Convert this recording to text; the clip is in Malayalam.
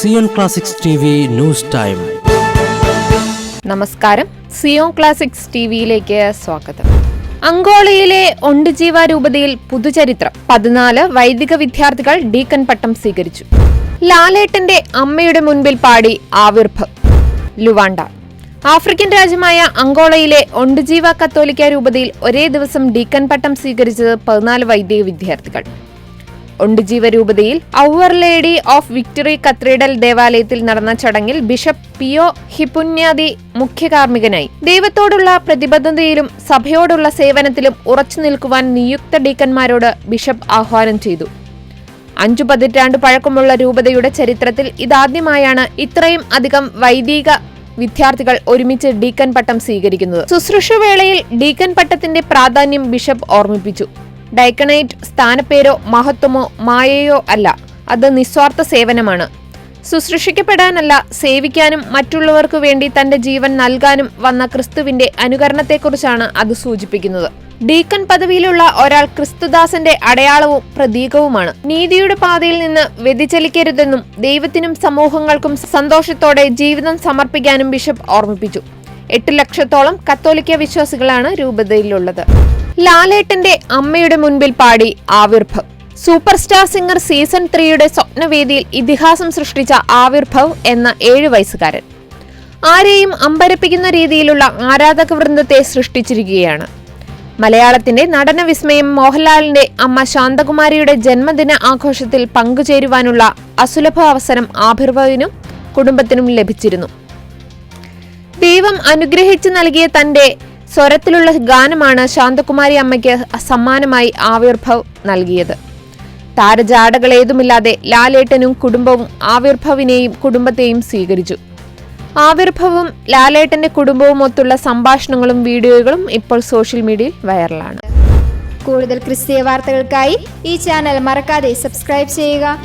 Zion classics news time. നമസ്കാരം. സിയോൺ ക്ലാസിക്സ് ടിവിയിലേക്ക് സ്വാഗതം. അങ്കോളയിലെ ഒണ്ടുജീവ രൂപതയിൽ പുതുചരിത്രം പതിനാല് വൈദിക വിദ്യാർത്ഥികൾ ഡീക്കൻ പട്ടം സ്വീകരിച്ചു. ലാലേട്ടന്റെ അമ്മയുടെ മുൻപിൽ പാടി ആവിർഭ. ലുവാണ്ട. ആഫ്രിക്കൻ രാജ്യമായ അങ്കോളയിലെ ഒണ്ടുജീവ കത്തോലിക്ക രൂപതയിൽ ഒരേ ദിവസം ഡീക്കൻ പട്ടം സ്വീകരിച്ചത് പതിനാല് വൈദിക വിദ്യാർത്ഥികൾ. ഒണ്ടുജീവ രൂപതയിൽ our lady of victory cathedral ദേവാലയത്തിൽ നടന്ന ചടങ്ങിൽ ബിഷപ്പ് പിയോ ഹിപുന്യാദി മുഖ്യ കാർമ്മികനായി ദൈവത്തോടുള്ള പ്രതിബദ്ധതയിലും സഭയോടുള്ള സേവനത്തിലും ഉറച്ചു നിൽക്കുവാൻ നിയുക്ത ഡീക്കന്മാരോട് ബിഷപ്പ് ആഹ്വാനം ചെയ്തു. അഞ്ചു പതിറ്റാണ്ട് പഴക്കമുള്ള രൂപതയുടെ ചരിത്രത്തിൽ ഇതാദ്യമായാണ് ഇത്രയും അധികം വൈദിക വിദ്യാർത്ഥികൾ ഒരുമിച്ച് ഡീക്കൻ പട്ടം സ്വീകരിക്കുന്നത്. ശുശ്രൂഷവേളയിൽ ഡീക്കൻ പട്ടത്തിന്റെ പ്രാധാന്യം ബിഷപ്പ് ഓർമ്മിപ്പിച്ചു. ഡൈക്കണൈറ്റ് സ്ഥാനപ്പേരോ മഹത്വമോ മായയോ അല്ല. അത് നിസ്വാർത്ഥ സേവനമാണ്. ശുശ്രൂഷിക്കപ്പെടാനല്ല സേവിക്കാനും മറ്റുള്ളവർക്ക് വേണ്ടി തന്റെ ജീവൻ നൽകാനും വന്ന ക്രിസ്തുവിന്റെ അനുകരണത്തെക്കുറിച്ചാണ് അത് സൂചിപ്പിക്കുന്നത്. ഡീക്കൻ പദവിയിലുള്ള ഒരാൾ ക്രിസ്തുദാസന്റെ അടയാളവും പ്രതീകവുമാണ്. നീതിയുടെ പാതയിൽ നിന്ന് വ്യതിചലിക്കരുതെന്നും ദൈവത്തിനും സമൂഹങ്ങൾക്കും സന്തോഷത്തോടെ ജീവിതം സമർപ്പിക്കാനും ബിഷപ്പ് ഓർമ്മിപ്പിച്ചു. എട്ട് ലക്ഷത്തോളം കത്തോലിക്ക വിശ്വാസികളാണ് രൂപതയിലുള്ളത്. ലാലേട്ടന്റെ അമ്മയുടെ മുൻപിൽ പാടി Avirbhav. Super star singer season ത്രീയുടെ സ്വപ്നവേദിയിൽ ഇതിഹാസം സൃഷ്ടിച്ച ആവിർഭവ് എന്ന ഏഴു വയസ്സുകാരൻ. ആരെയും അമ്പരപ്പിക്കുന്ന രീതിയിലുള്ള ആരാധക വൃന്ദത്തെ സൃഷ്ടിച്ചിരിക്കുകയാണ്. മലയാളത്തിന്റെ നടന വിസ്മയം മോഹൻലാലിന്റെ അമ്മ ശാന്തകുമാരിയുടെ ജന്മദിന ആഘോഷത്തിൽ പങ്കുചേരുവാനുള്ള അസുലഭ അവസരം ആഭിർഭവിനും കുടുംബത്തിനും ലഭിച്ചിരുന്നു. ദൈവം അനുഗ്രഹിച്ചു നൽകിയ തന്റെ സ്വരത്തിലുള്ള ഗാനമാണ് ശാന്തകുമാരി അമ്മയ്ക്ക് സമ്മാനമായി ആവിർഭവ് നൽകിയത്. താരജാടകളേതുമില്ലാതെ ലാലേട്ടനും കുടുംബവും ആവിർഭവിനെയും കുടുംബത്തെയും സ്വീകരിച്ചു. ആവിർഭവും ലാലേട്ടന്റെ കുടുംബവും ഒത്തുള്ള സംഭാഷണങ്ങളും വീഡിയോകളും ഇപ്പോൾ സോഷ്യൽ മീഡിയയിൽ വൈറലാണ്. കൂടുതൽ ക്രിസ്തീയ വാർത്തകൾക്കായി ഈ ചാനൽ മറക്കാതെ സബ്സ്ക്രൈബ് ചെയ്യുക.